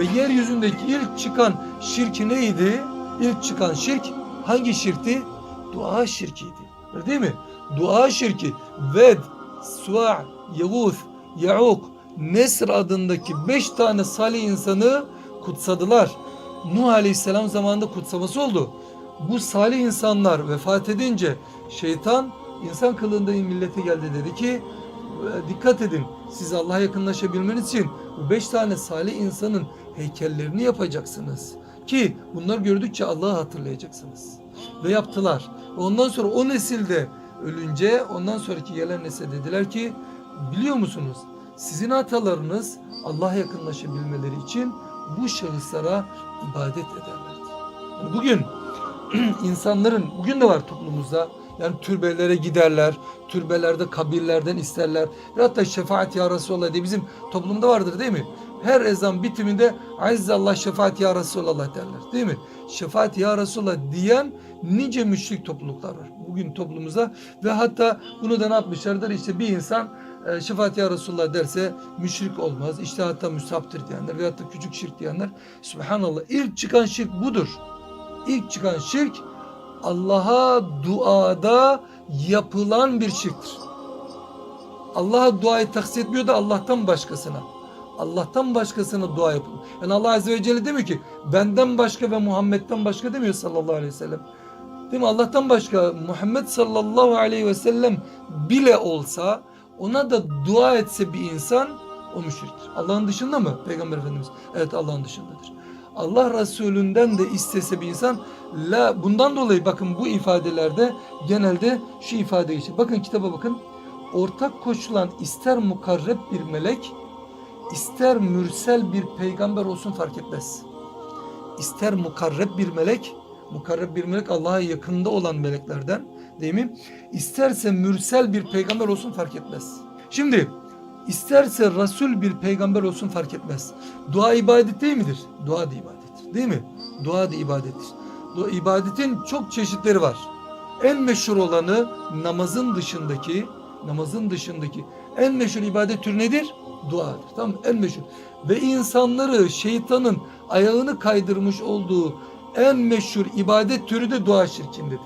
Ve yeryüzündeki ilk çıkan şirk neydi? İlk çıkan şirk hangi şirkti? Dua şirkiydi. Öyle değil mi? Dua şirki. Ved, Su'a, Yavuz, Ya'uk, Nesr adındaki beş tane salih insanı kutsadılar. Nuh Aleyhisselam zamanında kutsaması oldu. Bu salih insanlar vefat edince şeytan insan kılığında millete geldi dedi ki "E, dikkat edin siz Allah'a yakınlaşabilmeniz için bu beş tane salih insanın heykellerini yapacaksınız. Ki bunlar gördükçe Allah'ı hatırlayacaksınız. Ve yaptılar. Ondan sonra o nesilde ölünce ondan sonraki gelen nesil dediler ki biliyor musunuz sizin atalarınız Allah'a yakınlaşabilmeleri için bu şahıslara ibadet ederlerdi. Yani bugün insanların bugün de var toplumumuzda yani türbelere giderler, türbelerde kabirlerden isterler. Ve hatta şefaat ya Resulallah diye bizim toplumda vardır değil mi? Her ezan bitiminde Azzallah şefaat ya Resulallah derler değil mi? Şefaat ya Resulallah diyen nice müşrik topluluklar var bugün toplumumuzda ve hatta bunu da ne yapmışlardır işte bir insan e, şefaat ya Resulullah derse müşrik olmaz. İşte hatta müsaptır diyenler veyahut da küçük şirk diyenler. Subhanallah ilk çıkan şirk budur. İlk çıkan şirk Allah'a duada yapılan bir şirktir. Allah'a duayı taksis etmiyor da Allah'tan başkasına. Allah'tan başkasına dua yapın. Yani Allah Azze ve Celle demiyor ki benden başka ve Muhammed'den başka demiyor sallallahu aleyhi ve sellem. Değil mi? Allah'tan başka Muhammed sallallahu aleyhi ve sellem bile olsa ona da dua etse bir insan o müşriktir. Allah'ın dışında mı Peygamber Efendimiz? Evet Allah'ın dışındadır. Allah Resulünden de istese bir insan la bundan dolayı bakın bu ifadelerde genelde şu ifade geçiyor. Bakın kitaba bakın. Ortak koşulan ister mukarreb bir melek ister mürsel bir peygamber olsun fark etmez. İster mukarreb bir melek mukarreb bir melek Allah'a yakında olan meleklerden değil mi? İsterse mürsel bir peygamber olsun fark etmez. Şimdi isterse Resul bir peygamber olsun fark etmez. Dua ibadet değil midir? Dua da ibadettir. Değil mi? Dua da ibadettir. Dua, ibadetin çok çeşitleri var. En meşhur olanı namazın dışındaki namazın dışındaki en meşhur ibadet türü nedir? Duadır. Tamam? En meşhur. Ve insanları şeytanın ayağını kaydırmış olduğu en meşhur ibadet türü de dua şirkindedir.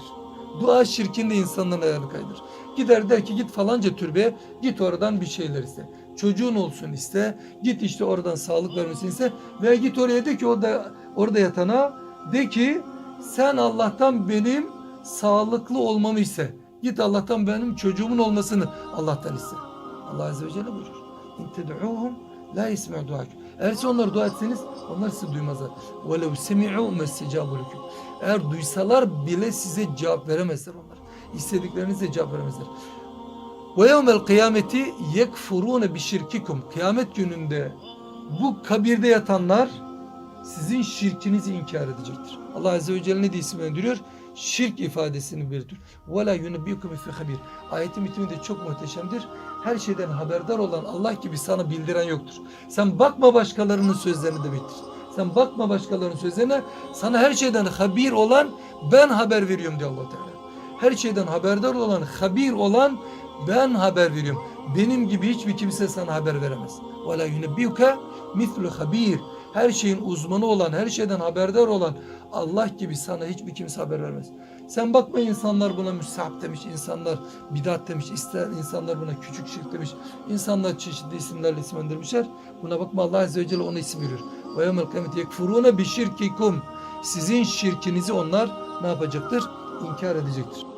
Dua şirkinde insanların ayağını kaydır. Gider der ki git falanca türbeye git oradan bir şeyler iste. Çocuğun olsun iste. Git işte oradan sağlık vermesini iste. Veya git oraya de ki orada, orada yatana de ki sen Allah'tan benim sağlıklı olmamı iste. Git Allah'tan benim çocuğumun olmasını Allah'tan iste. Allah Azze ve Celle buyurur. İn ted'uhum la yesmi'u duakum. Eğer siz onları dua etseniz onlar sizi duymazlar. وَلَوْ سَمِعُوا مَسْتَجَابُ لَكُمْ Eğer duysalar bile size cevap veremezler onlar. İstediklerinize cevap veremezler. وَيَوْمَ الْقِيَامَةِ يَكْفُرُونَ بِشِرْكِكُمْ Kıyamet gününde bu kabirde yatanlar sizin şirkinizi inkar edecektir. Allah Azze ve Celle ne diye isimlendiriyor? Şirk ifadesini belirtiyor. وَلَا يُنَبِّيكُمْ فِي خَبِيرٍ Ayetin bitimi de çok muhteşemdir. Her şeyden haberdar olan Allah gibi sana bildiren yoktur. Sen bakma başkalarının sözlerini demektir. Sen bakma başkalarının sözlerine. Sana her şeyden habir olan ben haber veriyorum diyor allah Teala. Her şeyden haberdar olan, habir olan ben haber veriyorum. Benim gibi hiçbir kimse sana haber veremez. وَلَا يُنَبِّيكَ مِثْلُ خَب۪يرٍ Her şeyin uzmanı olan, her şeyden haberdar olan Allah gibi sana hiçbir kimse haber vermez. Sen bakma insanlar buna müstahap demiş, insanlar bidat demiş, ister insanlar buna küçük şirk demiş, insanlar çeşitli isimlerle isimlendirmişler. Buna bakma Allah Azze ve Celle ona isim veriyor. وَيَوْمَ الْقَيَمَةِ يَكْفُرُونَ بِشِرْكِكُمْ Sizin şirkinizi onlar ne yapacaktır? İnkar edecektir.